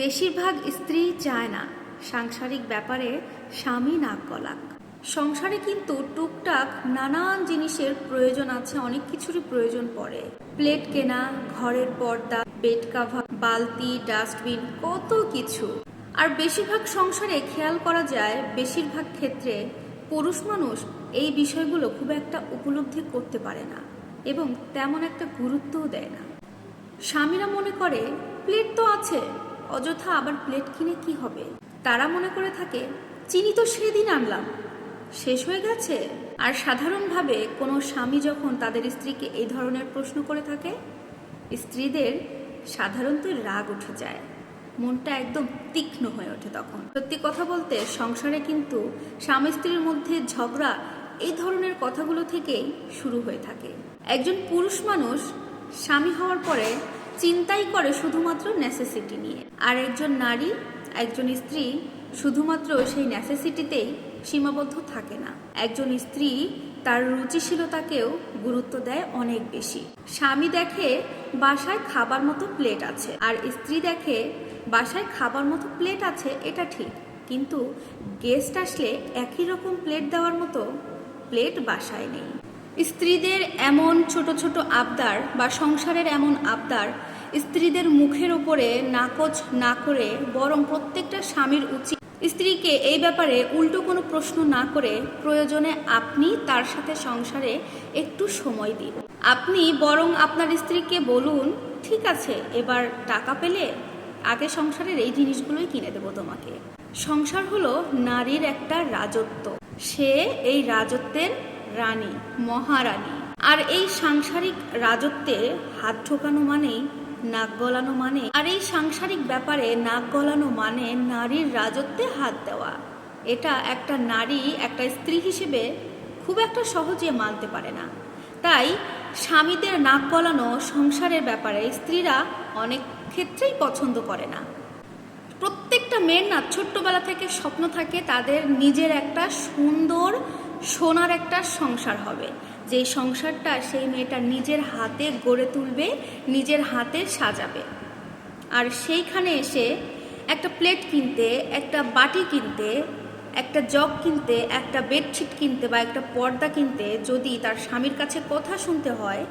বেশিরভাগ স্ত্রী চায় না। সাংসারিক ব্যাপারে স্বামী নাক গলাক। সংসারে কিন্তু টুকটাক নানান জিনিসের প্রয়োজন আছে, অনেক কিছুরই প্রয়োজন পড়ে। প্লেট কেনা, ঘরের পর্দা, বেড কাভার, বালতি, ডাস্টবিন, কত কিছু। আর বেশিরভাগ সংসারে খেয়াল করা যায়, বেশিরভাগ ক্ষেত্রে পুরুষ মানুষ এই বিষয়গুলো খুব একটা উপলব্ধি করতে পারে না এবং তেমন একটা গুরুত্বও দেয় না। স্বামীরা মনে করে, প্লেট তো আছে অযথা আবার প্লেট কিনে কি হবে? তারা মনে করে থাকে, চিনি তো সেদিন আনলাম। শেষ হয়ে গেছে? আর সাধারণভাবে কোনো স্বামী যখন তাদের স্ত্রীকে এই ধরনের প্রশ্ন করে থাকে, স্ত্রীদের সাধারণত রাগ উঠে যায়। মনটা একদম তীক্ষ্ণ হয়ে ওঠে তখন। সত্যি কথা বলতে, সংসারে কিন্তু স্বামী স্ত্রীর মধ্যে ঝগড়া এই ধরনের কথাগুলো থেকেই শুরু হয়ে থাকে। একজন পুরুষ মানুষ স্বামী হওয়ার পরে চিন্তাই করে শুধুমাত্র নেসেসিটি নিয়ে। আর একজন নারী, একজন স্ত্রী শুধুমাত্র সেই নেসেসিটিতেই সীমাবদ্ধ থাকে না। একজন স্ত্রী তার রুচিশীলতাকেও গুরুত্ব দেয় অনেক বেশি। স্বামী দেখে বাসায় খাবার মতো প্লেট আছে, আর স্ত্রী দেখে বাসায় খাবার মতো প্লেট আছে, এটা ঠিক। কিন্তু গেস্ট আসলে একই রকম প্লেট দেওয়ার মতো প্লেট বাসায় নেই। স্ত্রীদের এমন ছোট ছোট আবদার বা সংসারের এমন আবদার স্ত্রীদের মুখের ওপরে নাকচ না করে বরং প্রত্যেকটা স্বামীর উচিত স্ত্রীকে এই ব্যাপারে উল্টো কোনো প্রশ্ন না করে প্রয়োজনে আপনি তার সাথে সংসারে একটু সময় দিন। আপনি বরং আপনার স্ত্রীকে বলুন, ঠিক আছে, এবার টাকা পেলে আগে সংসারের এই জিনিসগুলোই কিনে দেবো তোমাকে। সংসার হলো নারীর একটা রাজত্ব। সে এই রাজত্বের রানী, মহারানী। আর এই সাংসারিক রাজত্বে হাত ঢোকানো মানেই নাক গলানো মানে আর এই সাংসারিক ব্যাপারে নাক গলানো মানে নারীর রাজত্বে হাত দেওয়া। এটা একটা নারী একটা স্ত্রী হিসেবে খুব একটা সহজে মানতে পারে না। তাই স্বামীদের নাক গলানো সংসারের ব্যাপারে স্ত্রীরা অনেক ক্ষেত্রেই পছন্দ করে না। প্রত্যেকটা মেয়ের না ছোট্টবেলা থেকে স্বপ্ন থাকে তাদের নিজের একটা সুন্দর সোনার একটা সংসার হবে। যে সংসারটা সেই মেয়েটা নিজের হাতে গড়ে তুলবে, নিজের হাতে সাজাবে। আর সেইখানে এসে একটা প্লেট কিনতে, একটা বাটি কিনতে, একটা জগ কিনতে, একটা বেডশিট কিনতে বা একটা পর্দা কিনতে যদি তার স্বামীর কাছে কথা শুনতে হয়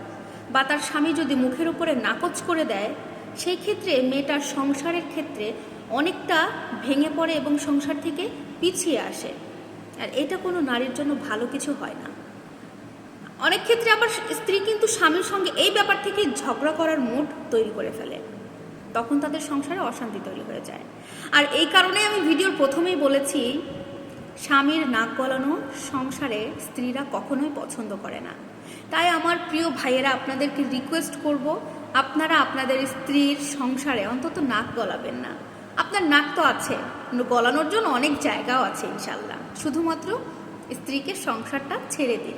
বা তার স্বামী যদি মুখের উপরে নাকচ করে দেয়, সেই ক্ষেত্রে মেয়েটার সংসারের ক্ষেত্রে অনেকটা ভেঙে পড়ে এবং সংসার থেকে পিছিয়ে আসে। আর এটা কোনো নারীর জন্য ভালো কিছু হয় না। অনেক ক্ষেত্রে আবার স্ত্রী কিন্তু স্বামীর সঙ্গে এই ব্যাপার থেকে ঝগড়া করার মুড তৈরি করে ফেলে। তখন তাদের সংসারে অশান্তি তৈরি হয়ে যায়। আর এই কারণে আমি ভিডিওর প্রথমেই বলেছি, স্বামীর নাক গলানো সংসারে স্ত্রীরা কখনোই পছন্দ করে না। তাই আমার প্রিয় ভাইয়েরা, আপনাদেরকে রিকোয়েস্ট করব, আপনারা আপনাদের স্ত্রীর সংসারে অন্তত নাক গলাবেন না। আপনার নাক তো আছে। গলানোর জন্য অনেক জায়গাও আছে ইনশাল্লাহ শুধুমাত্র স্ত্রীকে সংসারটা ছেড়ে দিন।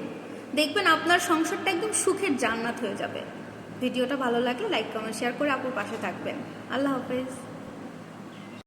দেখবেন আপনার সংসারটা একদম সুখের জান্নাত হয়ে যাবে। ভিডিওটা ভালো লাগলে লাইক, কমেন্ট, শেয়ার করে আপুর পাশে থাকবেন। আল্লাহ হাফেজ।